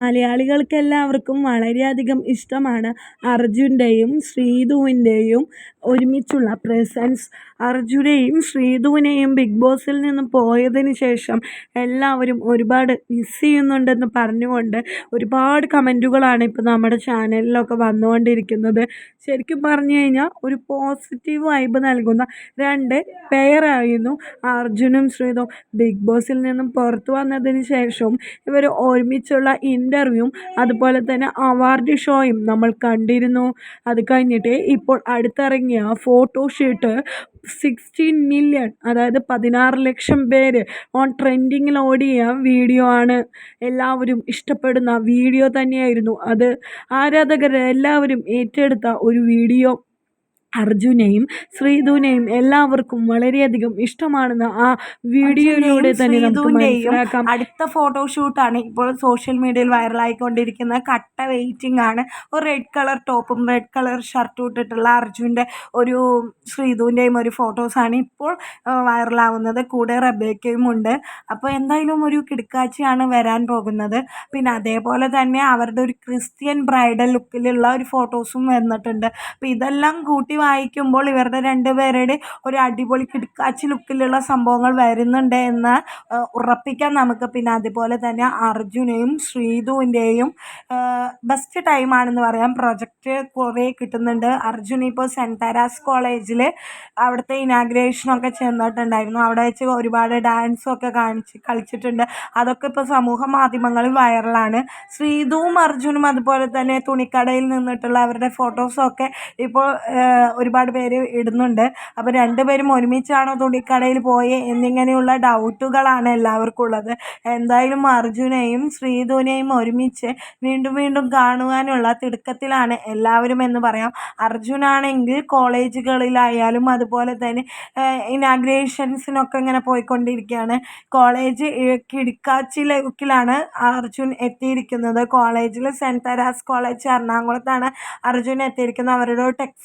മലയാളികൾക്കെല്ലാവർക്കും വളരെയധികം ഇഷ്ടമാണ് അർജുന്റെയും ശ്രീധുവിന്റെയും ഒരുമിച്ചുള്ള പ്രസൻസ് അർജുനെയും ശ്രീധുവിനെയും ബിഗ് ബോസിൽ നിന്ന് പോയതിന് ശേഷം എല്ലാവരും ഒരുപാട് മിസ് ചെയ്യുന്നുണ്ടെന്ന് പറഞ്ഞുകൊണ്ട് ഒരുപാട് കമന്റുകളാണ് ഇപ്പോൾ നമ്മുടെ ചാനലിലൊക്കെ വന്നുകൊണ്ടിരിക്കുന്നത്. ശരിക്കും പറഞ്ഞു കഴിഞ്ഞാൽ ഒരു പോസിറ്റീവ് വൈബ് നൽകുന്ന രണ്ട് പെയറായിരുന്നു അർജുനും ശ്രീധുവും. ബിഗ് ബോസിൽ നിന്നും പുറത്തു വന്നതിന് ശേഷവും ഇവർ ഒരുമിച്ചുള്ള ഇന്റർവ്യൂവും അതുപോലെ തന്നെ അവാർഡ് ഷോയും നമ്മൾ കണ്ടിരുന്നു. അത് കഴിഞ്ഞിട്ട് ഇപ്പോൾ അടുത്തിറങ്ങിയ ഫോട്ടോഷൂട്ട് സിക്സ്റ്റീൻ മില്യൺ അതായത് പതിനാറ് ലക്ഷം പേര് ഓൺ ട്രെൻഡിങ്ങിൽ ഓടിയ വീഡിയോ ആണ്. എല്ലാവരും ഇഷ്ടപ്പെടുന്ന വീഡിയോ തന്നെയായിരുന്നു അത്. ആരാധകർ എല്ലാവരും ഏറ്റെടുത്ത ഒരു വീഡിയോ അർജുനെയും ശ്രീധുവിനെയും എല്ലാവർക്കും വളരെയധികം ഇഷ്ടമാണെന്ന് ആ വീഡിയോയിലൂടെ തന്നെ നമുക്ക് മനസ്സിലാക്കാം. അടുത്ത ഫോട്ടോഷൂട്ടാണ് ഇപ്പോൾ സോഷ്യൽ മീഡിയയിൽ വൈറലായിക്കൊണ്ടിരിക്കുന്ന കട്ട വെയിറ്റിംഗ് ആണ്. ഒരു റെഡ് കളർ ടോപ്പും റെഡ് കളർ ഷർട്ടും ഇട്ടിട്ടുള്ള അർജുന്റെ ഒരു ശ്രീധുവിന്റെയും ഒരു ഫോട്ടോസാണ് ഇപ്പോൾ വൈറലാവുന്നത് കൂടെ റബേക്കയും ഉണ്ട്. അപ്പോൾ എന്തായാലും ഒരു കിടക്കാഴ്ചയാണ് വരാൻ പോകുന്നത്. പിന്നെ അതേപോലെ തന്നെ അവരുടെ ഒരു ക്രിസ്ത്യൻ ബ്രൈഡൽ ലുക്കിലുള്ള ഒരു ഫോട്ടോസും വന്നിട്ടുണ്ട്. അപ്പോൾ ഇതെല്ലാം കൂട്ടി വായിക്കുമ്പോൾ ഇവരുടെ രണ്ടുപേരുടെ ഒരു അടിപൊളി കിടക്കാച്ചി ലുക്കിലുള്ള സംഭവങ്ങൾ വരുന്നുണ്ട് എന്ന് ഉറപ്പിക്കാൻ നമുക്ക്. പിന്നെ അതുപോലെ തന്നെ അർജുനെയും ശ്രീധുവിന്റെയും ബെസ്റ്റ് ടൈമാണെന്ന് പറയാം. പ്രൊജക്റ്റ് കുറേ കിട്ടുന്നുണ്ട്. അർജുൻ ഇപ്പോൾ സെന്റ് തെരാസ് കോളേജിൽ അവിടുത്തെ ഇനാഗ്രേഷനൊക്കെ ചെന്നിട്ടുണ്ടായിരുന്നു. അവിടെ വെച്ച് ഒരുപാട് ഡാൻസൊക്കെ കാണിച്ച് കളിച്ചിട്ടുണ്ട്. അതൊക്കെ ഇപ്പോൾ സമൂഹ മാധ്യമങ്ങളിൽ വൈറലാണ് ശ്രീധുവും അർജുനും അതുപോലെ തന്നെ തുണിക്കടയിൽ നിന്നിട്ടുള്ള അവരുടെ ഫോട്ടോസൊക്കെ ഇപ്പോൾ ഒരുപാട് പേര് ഇടുന്നുണ്ട്. അപ്പോൾ രണ്ടുപേരും ഒരുമിച്ചാണോ തുണിക്കടയിൽ പോയി എന്നിങ്ങനെയുള്ള ഡൗട്ടുകളാണ് എല്ലാവർക്കും ഉള്ളത്. എന്തായാലും അർജുനെയും ശ്രീധുവിനെയും ഒരുമിച്ച് വീണ്ടും വീണ്ടും കാണുവാനുള്ള തിടുക്കത്തിലാണ് എല്ലാവരും എന്ന് പറയാം. അർജുനാണെങ്കിൽ കോളേജുകളിലായാലും അതുപോലെ തന്നെ ഇനാഗ്രേഷൻസിനൊക്കെ ഇങ്ങനെ പോയിക്കൊണ്ടിരിക്കുകയാണ്. കോളേജ് കിടക്കാച്ചി ലുക്കിലാണ് അർജുൻ എത്തിയിരിക്കുന്നത്. കോളേജിൽ സെന്റ് തെരാസ് കോളേജ് എറണാകുളത്താണ് അർജുൻ എത്തിയിരിക്കുന്നത്. അവരുടെ ടെക്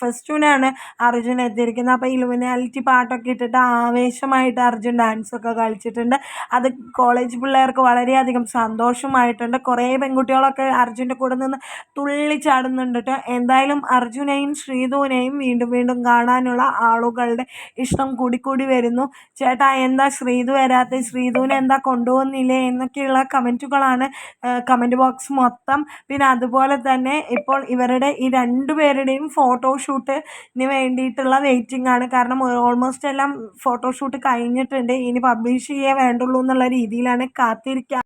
ഫെസ്റ്റിനാണ് അർജുൻ എത്തിയിരിക്കുന്നത്. അപ്പോൾ ഇലുമിനാലിറ്റി പാട്ടൊക്കെ ഇട്ടിട്ട് ആവേശമായിട്ട് അർജുൻ ഡാൻസൊക്കെ കളിച്ചിട്ടുണ്ട്. അത് കോളേജ് പിള്ളേർക്ക് വളരെയധികം സന്തോഷമായിട്ടുണ്ട്. കുറേ പെൺകുട്ടികളൊക്കെ അർജുന്റെ കൂടെ നിന്ന് തുള്ളിച്ചാടുന്നുണ്ട് കേട്ടോ. എന്തായാലും അർജുനെയും ശ്രീധുവിനെയും വീണ്ടും വീണ്ടും കാണാനുള്ള ആളുകളുടെ ഇഷ്ടം കൂടിക്കൂടി വരുന്നു. ചേട്ടാ എന്താ ശ്രീധു വരാത്ത? ശ്രീധുവിനെ എന്താ കൊണ്ടുപോകുന്നില്ലേ എന്നൊക്കെയുള്ള കമന്റുകളാണ് കമന്റ് ബോക്സ് മൊത്തം. പിന്നെ അതുപോലെ തന്നെ ഇപ്പോൾ ഇവരുടെ ഈ രണ്ടുപേരുടെയും ഫോട്ടോഷൂട്ടിന് വേണ്ടിയിട്ടുള്ള വെയിറ്റിംഗ് ആണ്. കാരണം ഓൾമോസ്റ്റ് എല്ലാം ഫോട്ടോഷൂട്ട് കഴിഞ്ഞിട്ടുണ്ട്. ഇനി പബ്ലിഷ് ചെയ്യേ വേണ്ടുള്ളൂ എന്നുള്ള രീതിയിലാണ് കാത്തിരിക്കുക